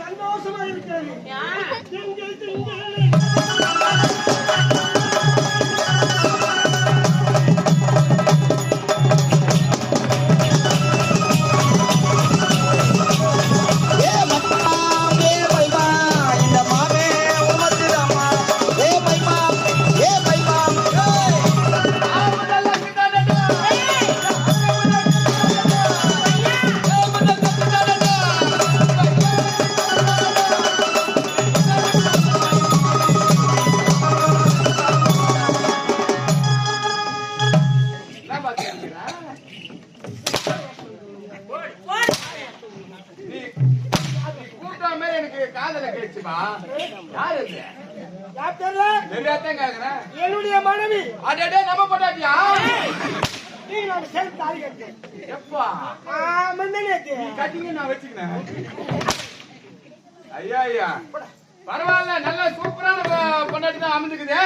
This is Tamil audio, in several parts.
சந்தோஷமா இருக்கிறது எனக்கு காதல கேச்சுப்பா யாரு இது யார் தெரியல தெரியாதான் கேக்குறேன் என்னுடைய மனைவி. அடடே நம்ம போட்டாட்டியா நீங்க நான் சேர்த்து தாலி கட்டேன் எப்பா? முந்தனேத்து கட்டிங்க நான் வச்சுக்கிறேன். ஐயா ஐயா. பரவாயில்ல நல்ல சூப்பரான பொண்டாட்டி தான் அமைஞ்சுக்குது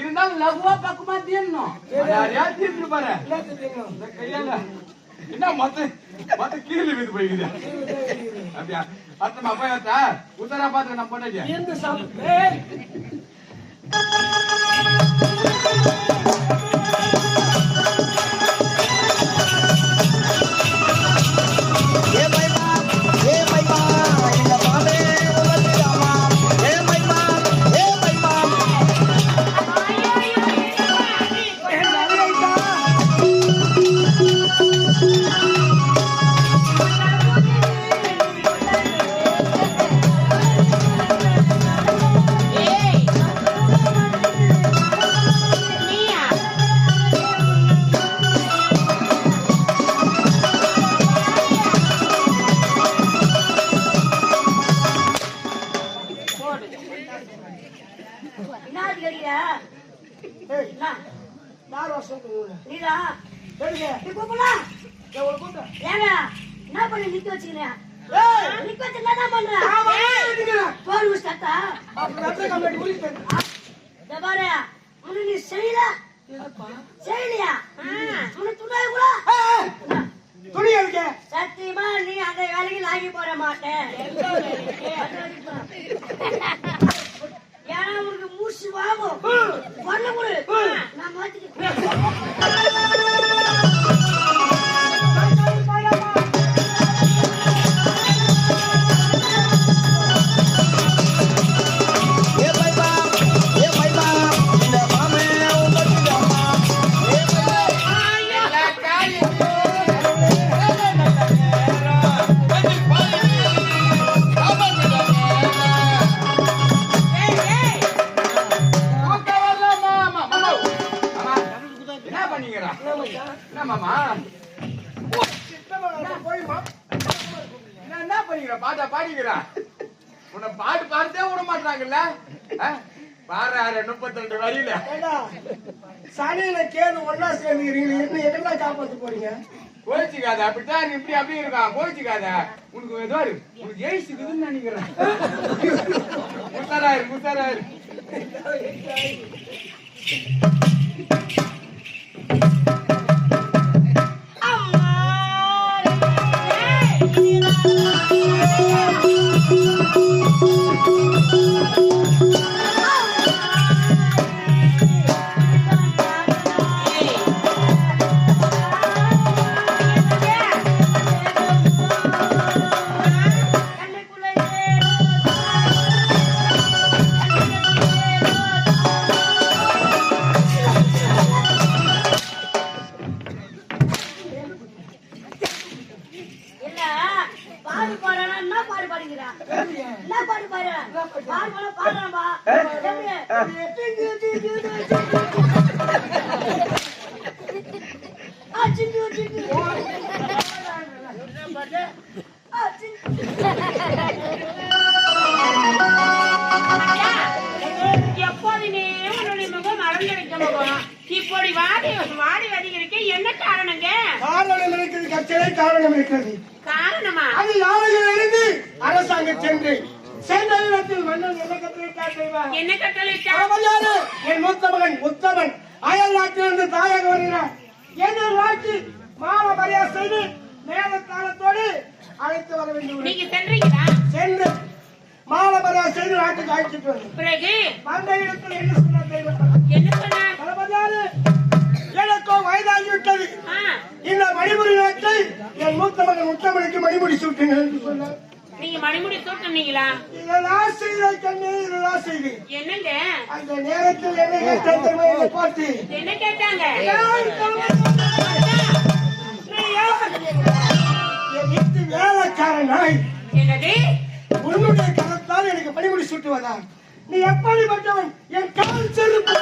இருந்தாலும் லகுவா பக்குமா தீரணும் யாரையா பாரு? இந்த கையால. என்ன மத்த மத்த கீழே வீது போய்க்குது. அப்படியா? அடுத்த அப்பா ஏத்தா உத்தரா பாத்து நம்ம பொண்டாட்டியா எடுங்க. நீ கூப்பிடலாம். உங்களை கூப்பிட்டேன். ஏங்க, என்ன பண்ணி நிக்க வச்சுக்கிறீங்க? ஏய், நிக்க வச்சு என்ன பண்ற? நான் வந்து ஏய், எடுக்கிறேன். போன் வச்சுட்டா? அப்புறம் ரத்த கம்பெனி குளிப்பேன். இந்த பாரு, உன்னை நீ செய்யல? செய்யலையா? உன்னை துணை கூட? ஏய், துணி எடுக்க சத்தியமா நீ அந்த வேலைக்கு லாகி போட மாட்டேன் பண்ணீங்க பாட்டா பாடிக்கிறா? உன்னை பாட்டு பாடுத்தே விட மாட்டாங்கல்ல பாடுறாரு முப்பத்தி ரெண்டு வரியில சனியில கேது ஒன்னா சேர்ந்துக்கிறீங்க. என்ன எங்கெல்லாம் காப்பாத்து போறீங்க? கோச்சிக்காத அப்படித்தான் இப்படி அப்படி இருக்கான். கோச்சிக்காத உனக்கு ஏதோ. உனக்கு ஏசிக்குதுன்னு நினைக்கிறேன். முத்தாராரு முத்தாராரு எப்போதுமே உன்னுடைய முகம் மறந்துடுச்ச முகம் இப்படி வாடி வாடி வதிகிறதுக்கு என்ன காரணங்க காரணம்? இருக்கிறது கச்சலை காரணம் இருக்கிறது காரணமா அது யாரையும் இருந்து அரசாங்கம் சென்று சென்ற இடத்தில் மன்னன் என்ன கத்திரிக்காய் செய்வார் என்ன அவமரியாதை என் மூத்த மகன் உத்தமன். அயல் நாட்டிலிருந்து தாயாக வருகிறார். என்னை வாழ்க்கை மாற மரியாதை செய்து மேல தாளத்தோடு அழைத்து வர வேண்டும். நீங்க சென்றீங்களா? சென்று கோயிலுக்கு அழைச்சிட்டு வந்தேன். பிறகு? வந்த இடத்துல என்ன சொன்ன தெய்வம் என்ன சொன்ன தளபதியாரு எனக்கோ வயதாகிவிட்டது இந்த மணிமுடி நாட்டை என் மூத்த மகன் முத்தமனுக்கு மணிமுடி சூட்டுங்க என்று சொன்னார். நீங்க மணிமுடி தூட்டுனீங்களா இதெல்லாம் செய்த கண்ணே இதெல்லாம் செய்து என்னங்க? அந்த நேரத்தில் என்ன என்னை பார்த்து? என்ன கேட்டாங்க? "ஏய், தளபதி, நீ யார்? என் வீட்டு வேலைக்காரன் நாய் என்னது? உன்னுடைய கரத்தால் எனக்கு பணிமுடி சூட்டுவதா நீ எப்படிப்பட்டவன்? என் கால் செருப்பு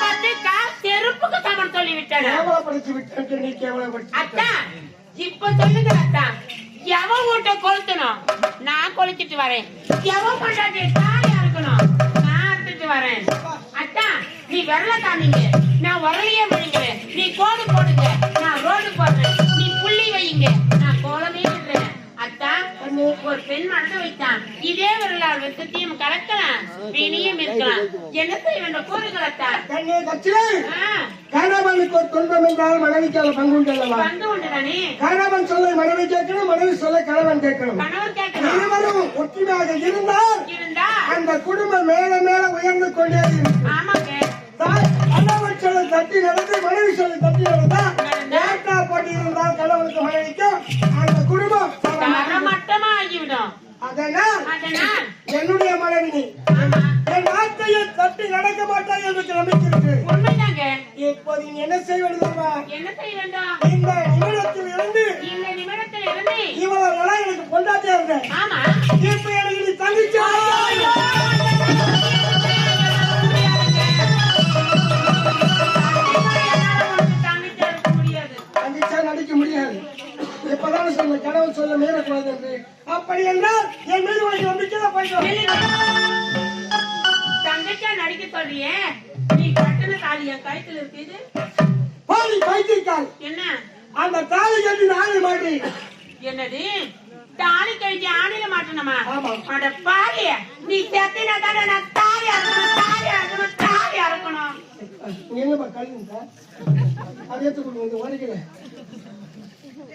பார்த்து கால் செருப்புக்கு சமன் சொல்லி விட்டானா கேவலப்படுத்தி விட்டேன் நீ கேவலப்படுத்தி அத்தா இப்ப சொல்லுங்க அத்தா. எவன் வீட்டை கொளுத்தணும் நான் கொளுத்திட்டு வரேன். எவன் கொண்டாட்டி தாலியா இருக்கணும்? நான் அறுத்துட்டு வரேன். அத்தா நீ விரல காமிங்க. நான் உரலையே முடிக்கிறேன் நீ கோடு போடுங்க. நான் ரோடு போடுறேன். நீ புள்ளி வையுங்க. நான் கோலமே விடுறேன் அத்தா ஒரு பெண் மறந்து வைத்தான். இதே விரலால் வெத்தத்தையும் கலக்கலாம். இனியும் இருக்கலாம். என்ன செய்ய வேண்டும்? கணவனுக்கு ஒரு துன்பம் என்றால் மனைவிக்கு அதில் பங்குண்டு அல்லவா? கணவன் சொல்ல மனைவி கேட்கணும் மனைவி சொல்ல கணவன் கேட்கணும். இருவரும் ஒற்றுமையாக இருந்தால் இருந்தா அந்த குடும்பம் மேல மேல உயர்ந்து கொண்டே கணவன் சொல்ல தட்டி நடந்து மனைவி சொல்ல தட்டி நடந்தா? ஏற்றா போட்டி இருந்தால் கணவனுக்கு மனைவிக்கும் அந்த குடும்பம் ஆகிவிடும் அதனால் அதனால் என்னுடைய மனைவி என் வார்த்தையை தட்டி நடக்க மாட்டாய் என்று நம்பிக்கை இப்போது நீ என்ன செய்வது தெரியுமா? என்ன செய்ய வேண்டும்? இந்த நிமிடத்தில் இருந்து இந்த நிமிடத்தில் இருந்து இவ்வளவு நாளா எனக்கு கொண்டாட்டியா இருந்தேன். ஆமா. இப்ப எனக்கு நீ தங்கச்சி அந்த தாலி கட்டி நாளை மாட்டி என்னது தாலி கழிச்சு ஆணில மாட்டணுமா. அட பாரு நீ செத்தினா தானே நான் தாலி அறுக்கணும் தாலி அறுக்கணும் தாலி அறுக்கணும். நீ என்னப்பா கழுவுங்க அது எடுத்து கொடுங்க உடைக்கல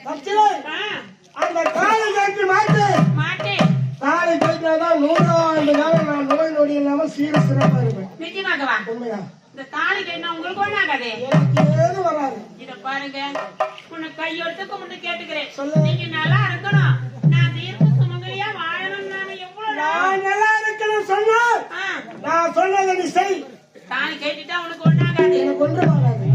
தச்சிலே ஆ, அந்த தாலி கட்டி மாட்டு. மாட்டேன் தாலி கட்டினாதான் நான் நோய் நொடி இல்லாம சீர சிறப்பா இருப்பேன். உண்மையா? இந்த தாலி கட்டினா உங்களுக்கு ஒண்ணாகாதே? வராது. இத பாருங்க. உன்னை கையெடுத்து கும்பிட்டு கேட்டுக்கிறேன். நீங்க நல்லா இருக்கணும். நான் தீர்க்க சுமங்கலியா வாழணும் நான். எவ்வளவு? நான் நல்லா இருக்கணும் சொன்னால் ஆ, நான் சொன்னதை நீ செய். தாலி கட்டிட்டா உனக்கு ஒண்ணாகாது? எனக்கு ஒன்று வராது.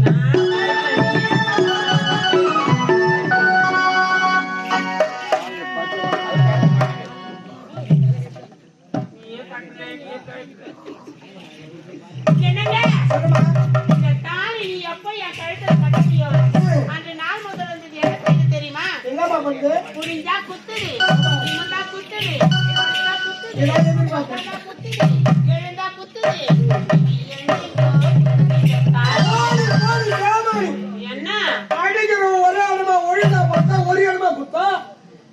என்ன அடிக்கிறவன் ஒரே அனுமா ஒழுங்கா பார்த்தா ஒரு அனுமா குத்தா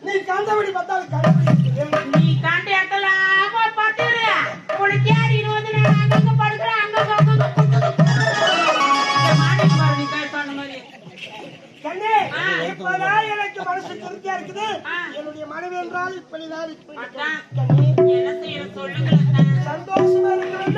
நீ கண்டபடி பார்த்தா அது கண்டபடி குத்து. நீ காண்ட இடத்தெல்லாம் போய் பார்த்துரு. உனக்கு யார் இருபது நாள் அங்கங்க படுக்கிற, அங்கங்க. இப்பதான் எனக்கு மனசு திருப்தியா இருக்குது. என்னுடைய மனைவி என்றால் இப்படிதான் இப்படி என்ன செய்யணும் சொல்லுங்களேன். சந்தோஷமா இருக்க